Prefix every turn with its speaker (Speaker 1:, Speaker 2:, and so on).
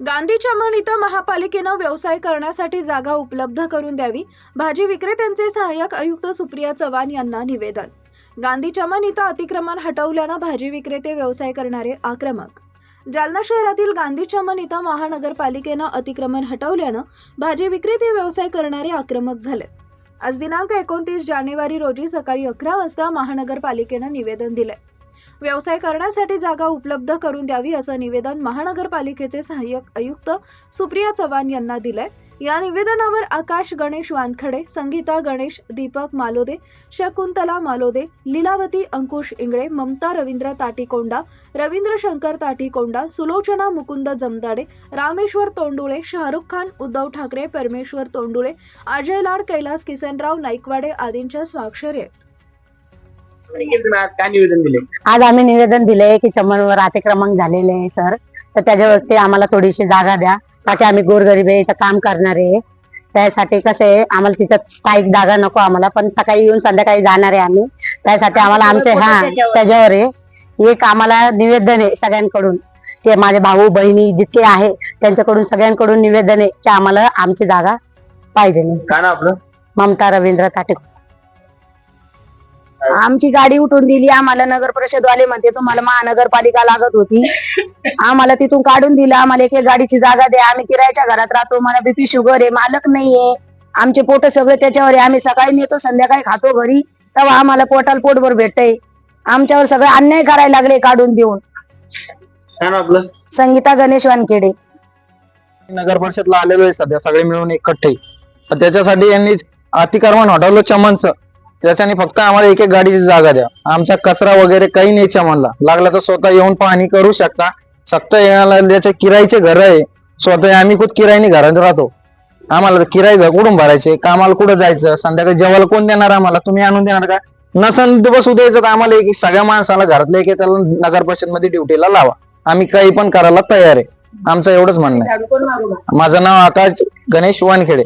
Speaker 1: गांधी चमन इथं महापालिकेनं व्यवसाय करण्यासाठी जागा उपलब्ध करून द्यावी भाजी विक्रेत्यांचे सहाय्यक आयुक्त सुप्रिया चव्हाण यांना निवेदन. गांधी चमन इथं अतिक्रमण हटवल्यानं भाजी विक्रेते व्यवसाय करणारे आक्रमक. जालना शहरातील गांधी चमन इथं महानगरपालिकेनं अतिक्रमण हटवल्यानं भाजी विक्रेते व्यवसाय करणारे आक्रमक झाले आज दिनांक एकोणतीस जानेवारी रोजी सकाळी अकरा वाजता महानगरपालिकेनं निवेदन दिलंय. व्यवसाय करण्यासाठी जागा उपलब्ध करून द्यावी असं निवेदन महानगरपालिकेचे सहाय्यक आयुक्त सुप्रिया चव्हाण यांना दिलंय. या निवेदनावर आकाश गणेश वानखडे संगीता गणेश दीपक मालोदे शकुंतला मालोदे लीलावती अंकुश इंगळे ममता रवींद्र ताटीकोंडा रवींद्र शंकर ताटीकोंडा सुलोचना मुकुंद जमदाडे रामेश्वर तोंडुळे शाहरुख खान उद्धव ठाकरे परमेश्वर तोंडुळे अजय लाड कैलास किसनराव नाईकवाडे आदींच्या स्वाक्षरी आहेत.
Speaker 2: काय निवेदन दिले?
Speaker 3: आज आम्ही निवेदन दिले की चमनवर अतिक्रमण झालेले आहे सर. तर त्याच्यावरती आम्हाला थोडीशी जागा द्या. ताकी आम्ही गोरगरीब आहे इथं काम करणारे आहे. त्यासाठी कसं आहे आम्हाला तिथं स्थायिक जागा नको आम्हाला पण सकाळी येऊन संध्याकाळी जाणार आहे आम्ही. त्यासाठी आम्हाला आमचे हा त्याच्यावर. आहे. एक आम्हाला निवेदन आहे सगळ्यांकडून ते माझे भाऊ बहिणी जितके आहे त्यांच्याकडून सगळ्यांकडून निवेदन आहे की आम्हाला आमची जागा पाहिजे. नाही
Speaker 2: काय ना आपलं?
Speaker 3: ममता रवींद्र ताटे
Speaker 4: आमची गाडी उठून दिली. आम्हाला नगर परिषद वाले म्हणते तुम्हाला महानगरपालिका लागत होती. आम्हाला तिथून काढून दिलं. आम्हाला एक एक गाडीची जागा द्या. आम्ही किरायाच्या घरात राहतो. मला बीपी शुगर आहे. मालक नाहीये. आमचे पोट सगळे त्याच्यावर आहे. आम्ही सकाळी नेतो संध्याकाळी खातो घरी. तेव्हा आम्हाला पोटाला पोटभर भेटतंय. आमच्यावर सगळे अन्याय करायला लागले काढून देऊन.
Speaker 2: काय ना आपलं
Speaker 4: संगीता गणेश वानखेडे
Speaker 5: नगर परिषदला आलेलो आहे सध्या. सगळे मिळून एकट्ठे तर त्याच्यासाठी यांनी अतिक्रमण हटवलं चमनचं. त्याच्याने फक्त आम्हाला एक एक गाडीची जागा द्या. आमचा कचरा वगैरे काही नाही चमनला लागला तर स्वतः येऊन पाहणी करू शकता. फक्त येण्याला ज्याचे किरायचे घर आहे स्वतः आम्ही खुद किरायने घरात राहतो. आम्हाला किराय घर कुठून भरायचे? कामाला कुठं जायचं? संध्याकाळी जेवायला कोण देणार आम्हाला? तुम्ही आणून देणार का? नसन बसू द्यायचं तर आम्हाला एक सगळ्या माणसाला घरातल्या एक त्याला नगर परिषदमध्ये ड्युटीला लावा. आम्ही काही पण करायला तयार आहे. आमचं एवढंच म्हणणं आहे. माझं नाव आकाश गणेश वानखेडे.